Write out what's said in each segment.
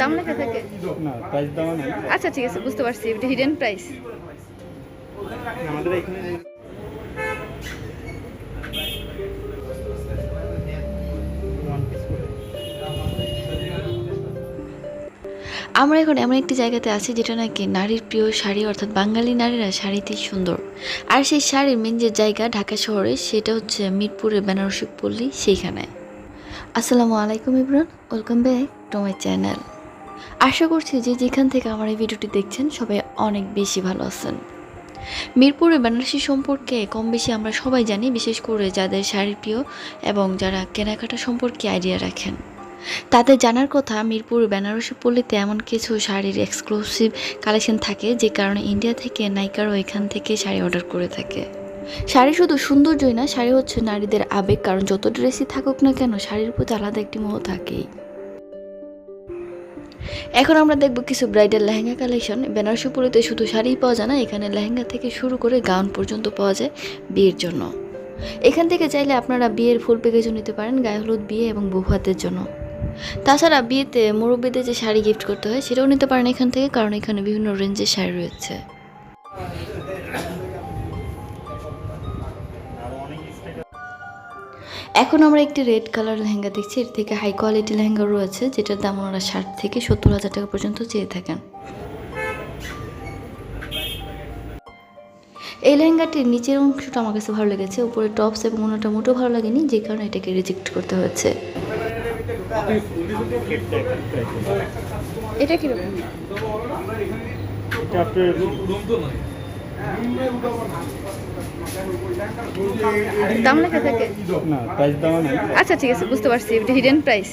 দাম লেখা থাকে? না প্রাইস দাম আচ্ছা ঠিক আছে বুঝতে পারছি। এটা হিডেন প্রাইস আমাদের এখানে আমরা এখন এমন একটি জায়গাতে আছি যেটা নাকি নারীর প্রিয় শাড়ি, অর্থাৎ বাঙালি নারীরা শাড়িতেই সুন্দর। আর সেই শাড়ির মেন যে জায়গা ঢাকা শহরে, সেটা হচ্ছে মিরপুরের বেনারসি পল্লী সেইখানে। আসসালামু আলাইকুম Ibran welcome back to my channel আশা করছি যে যেখান থেকে আমার এই ভিডিওটি দেখছেন, সবাই অনেক বেশি ভালো আছেন। মিরপুরের বেনারসি সম্পর্কে কম বেশি আমরা সবাই জানি, বিশেষ করে যাদের শাড়ি প্রিয় এবং যারা কেনাকাটা সম্পর্কে আইডিয়া রাখেন। তাদের জানার কথা মিরপুর, বেনারসি পল্লীতে এমন কিছু শাড়ির এক্সক্লুসিভ কালেকশন থাকে যে কারণে ইন্ডিয়া থেকে নাইকারও এখান থেকে শাড়ি অর্ডার করে থাকে। শাড়ি শুধু সৌন্দর্যই না, শাড়ি হচ্ছে নারীদের আবেগ, কারণ যত ড্রেসই থাকুক না কেন শাড়ির প্রতি আলাদা একটি মোহ থাকেই। এখন আমরা দেখব কিছু ব্রাইডাল লেহেঙ্গা কালেকশন বেনারসি পল্লীতে শুধু শাড়িই পাওয়া যায় না, এখানে লেহেঙ্গা থেকে শুরু করে গাউন পর্যন্ত পাওয়া যায় বিয়ের জন্য। এখান থেকে চাইলে আপনারা বিয়ের ফুল প্যাকেজও নিতে পারেন, গায়ে হলুদ বিয়ে এবং বহুহাতের জন্য। তাছাড়া বিয়েতে মুরব্বীদের যে শাড়ি গিফট করতে হয়, সেটাও নিতে পারেন এখান থেকে, কারণ এখানে বিভিন্ন রেঞ্জের শাড়ি রয়েছে। এখন আমরা একটি রেড কালার লেহেঙ্গা দেখছি, এর থেকে হাই কোয়ালিটি লেহেঙ্গা রয়েছে, যেটার দাম ওনারা ষাট থেকে সত্তর হাজার টাকা পর্যন্ত চেয়ে থাকেন। এই লেহেঙ্গাটির নিচের অংশটা আমার কাছে ভালো লেগেছে, উপরে টপস এবং ওনাটা মোটেও ভালো লাগেনি, যে কারণে এটাকে রিজেক্ট করতে হয়েছে। এটা কীরকম? এটা আপনার দাম লেখা থাকে? না প্রাইস নাই। আচ্ছা ঠিক আছে বুঝতে পারছি এটা হিডেন প্রাইস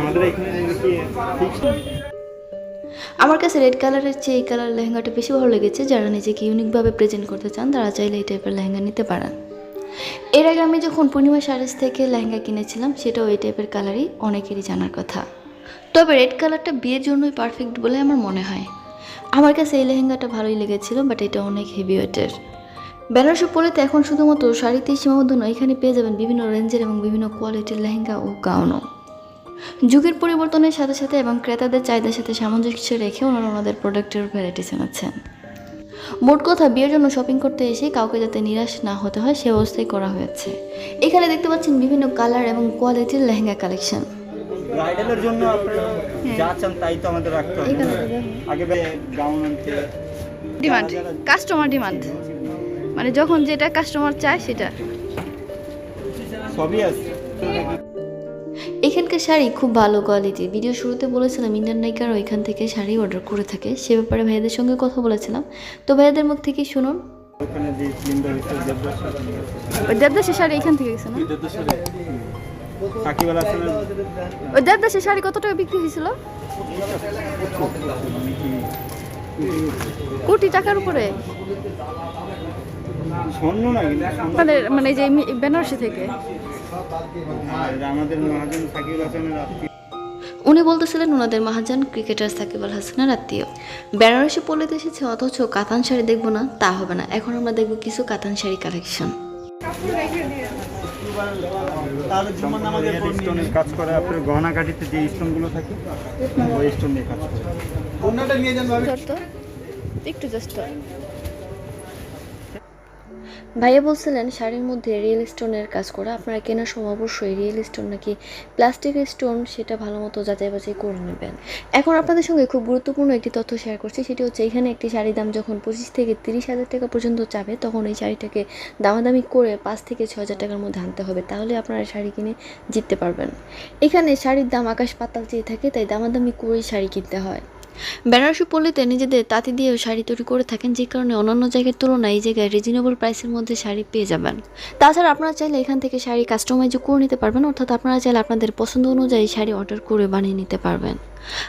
আমাদের এখানে কি ফিক্সড আমার কাছে রেড কালারের চেয়ে এই কালার লেহেঙ্গাটা বেশি ভালো লেগেছে যারা নিজেকে ইউনিকভাবে প্রেজেন্ট করতে চান তারা চাইলে এই টাইপের লেহেঙ্গা নিতে পারেন। এর আগে আমি যখন পূর্ণিমা শাড়িস থেকে লেহেঙ্গা কিনেছিলাম সেটা ওই টাইপের কালারই অনেকেরই জানার কথা। তবে রেড কালারটা বিয়ের জন্যই পারফেক্ট বলে আমার মনে হয়। আমার কাছে এই লেহেঙ্গাটা ভালোই লেগেছিল বাট এটা অনেক হেভি ওয়েটের বেনারসি পরেতে এখন শুধুমাত্র শাড়িতেই সীমাবদ্ধ নয়, এখানে পেয়ে যাবেন বিভিন্ন রেঞ্জের এবং বিভিন্ন কোয়ালিটির লেহেঙ্গা ও গাউনও যুগের পরিবর্তনের সাথে সাথে এবং ক্রেতাদের চাহিদার সাথে সামঞ্জস্য রেখে ওনারা ওনাদের প্রোডাক্টের ভ্যারাইটিস আনাচ্ছেন মোট কথা বিয়ের জন্য শপিং করতে এসে কাউকে যাতে নিরাশ না হতে হয় সে অবস্থায় করা হয়েছে। এখানে দেখতে পাচ্ছেন বিভিন্ন কালার এবং কোয়ালিটির লেহেঙ্গা কালেকশন ব্রাইডালের জন্য আপনারা যা চান তাই তো আমাদের রাখতে হবে। আগে গাউন আনতে ডিমান্ড কাস্টমার ডিমান্ড মানে যখন যেটা কাস্টমার চায় সেটা। সবই আছে। শাড়ি খুব ভালো কোয়ালিটি ভিডিও শুরুতে বলেছিলাম ইন্ডিয়ান নাইকারও ওইখান থেকে শাড়ি অর্ডার করে থাকে। সে ব্যাপারে ভাইয়াদের সঙ্গে কথা বলেছিলাম। তো ভাইয়াদের মুখ থেকে শুনুন। দেবদাসের শাড়ি এখান থেকে গেছে না? ওই দেবদাসের শাড়ি কত টাকা বিক্রি হয়েছিল? মানে কোটি টাকার উপরে। স্বর্ণ না কিন্তু স্বর্ণ। আমাদের মানে যে মি- বেনারসি থেকে। আমাদের মহাজন সাকিব হাসানের আত্মীয়। উনি বলতেছিলেন ওনাদের মহাজান ক্রিকেটার সাকিব আল হাসানের আত্মীয়। বেনারসি পল্লীতে এসেছে অথচ কাতান শাড়ি দেখব না তা হবে না। এখন আমরা দেখব কিছু কাতান শাড়ি কালেকশন। স্টোনের কাজ করে আপনার গহনা কাঠিতে যে স্টোনগুলো থাকে ওই স্টোন দিয়ে কাজ করে। একটু জাস্ট। ভাইয়া বলছিলেন শাড়ির মধ্যে রিয়েল স্টোনের কাজ করা। আপনারা কেনার সময় অবশ্যই রিয়েল স্টোন নাকি প্লাস্টিক স্টোন সেটা ভালো মতো যাচাই বাছাই করে নেবেন। এখন আপনাদের সঙ্গে খুব গুরুত্বপূর্ণ একটি তথ্য শেয়ার করছি, সেটি হচ্ছে এখানে একটি শাড়ির দাম যখন পঁচিশ থেকে তিরিশ হাজার টাকা পর্যন্ত চাবে তখন এই শাড়িটাকে দামাদামি করে পাঁচ থেকে ছ হাজার টাকার মধ্যে আনতে হবে, তাহলে আপনারা শাড়ি কিনে জিততে পারবেন। এখানে শাড়ির দাম আকাশ পাতাল চেয়ে থাকে, তাই দামাদামি করেই শাড়ি কিনতে হয়। বেনারসি পল্লীতে নিজেদের তাঁতি দিয়েও শাড়ি তৈরি করে থাকেন যে কারণে অন্যান্য জায়গার তুলনায় এই জায়গায় রিজনেবল প্রাইসের মধ্যে শাড়ি পেয়ে যাবেন। তাছাড়া আপনারা চাইলে এখান থেকে শাড়ি কাস্টমাইজও করে নিতে পারবেন অর্থাৎ আপনারা চাইলে আপনাদের পছন্দ অনুযায়ী শাড়ি অর্ডার করে বানিয়ে নিতে পারবেন।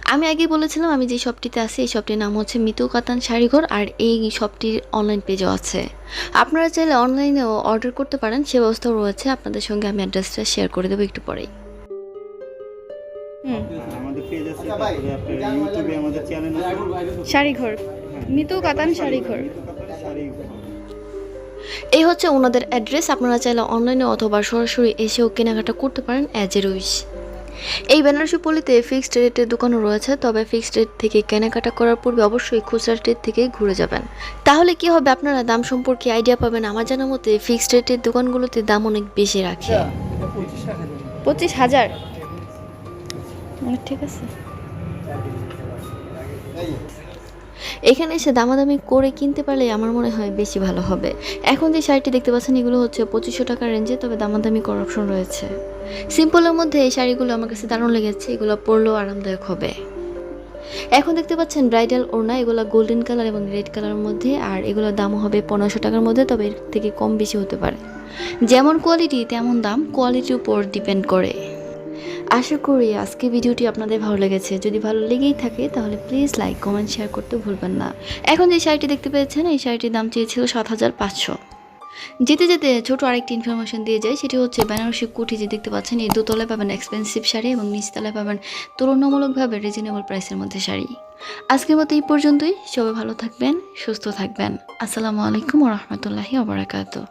আমি আগে বলেছিলাম আমি যে শপটিতে আছি এই শপটির নাম হচ্ছে মিতু কাতান শাড়িঘর আর এই শপটির অনলাইন পেজও আছে। আপনারা চাইলে অনলাইনেও অর্ডার করতে পারেন সে ব্যবস্থাও রয়েছে। আপনাদের সঙ্গে আমি অ্যাড্রেসটা শেয়ার করে দেবো একটু পরেই। হুম। আমাদের পেজ আছে তারপরে আপনার ইউটিউবে আমাদের চ্যানেল শাড়িঘর। মিতু কাতান শাড়িঘর। এই হচ্ছে ওনাদের অ্যাড্রেস। আপনারা চাইলে অনলাইনে অথবা সরাসরি এসেও কেনাকাটা করতে পারেন অ্যাজ এ উইশ এই বেনারসি পলিতে ফিক্সড রেটের দোকানও রয়েছে তবে ফিক্সড রেট থেকে কেনাকাটা করার পূর্বে অবশ্যই খুচরা রেট থেকে ঘুরে যাবেন। তাহলে কি হবে? আপনারা দাম সম্পর্কে আইডিয়া পাবেন। আমার জানা মতে ফিক্সড রেটের দোকানগুলোতে দাম অনেক বেশি রাখে। পঁচিশ হাজার। ঠিক আছে। এখানে এসে দামাদামি করে কিনতে পারলে আমার মনে হয় বেশি ভালো হবে। এখন যে শাড়িটি দেখতে পাচ্ছেন, এগুলো হচ্ছে পঁচিশশো টাকার রেঞ্জে, তবে দামাদামি করার অপশন রয়েছে। সিম্পলের মধ্যে এই শাড়িগুলো আমার কাছে দারুণ লেগেছে, এগুলো পরলেও আরামদায়ক হবে। এখন দেখতে পাচ্ছেন ব্রাইডাল ওড়না, এগুলো গোল্ডেন কালার এবং রেড কালারের মধ্যে, আর এগুলোর দাম হবে পনেরোশো টাকার মধ্যে, তবে এর থেকে কম বেশি হতে পারে। যেমন কোয়ালিটি, তেমন দাম, কোয়ালিটির উপর ডিপেন্ড করে। আশা করি আজকে ভিডিওটি আপনাদের ভালো লেগেছে। যদি ভালো লেগেই থাকে, তাহলে প্লিজ লাইক কমেন্ট শেয়ার করতে ভুলবেন না। এখন যে শাড়িটি দেখতে পেয়েছেন, এই শাড়িটির দাম চেয়েছিল সাত হাজার পাঁচশো। যেতে যেতে ছোট আরেকটি ইনফরমেশন দিয়ে যায় সেটি হচ্ছে বেনারসি কুঠি যে দেখতে পাচ্ছেন, এই দোতলায় পাবেন এক্সপেন্সিভ শাড়ি এবং নিচতলায় পাবেন তুলনামূলকভাবে রিজনেবল প্রাইসের মধ্যে শাড়ি। আজকের মতো এই পর্যন্তই। সবাই ভালো থাকবেন, সুস্থ থাকবেন। আসসালামু আলাইকুম রহমতুল্লাহি ওবরাকাতু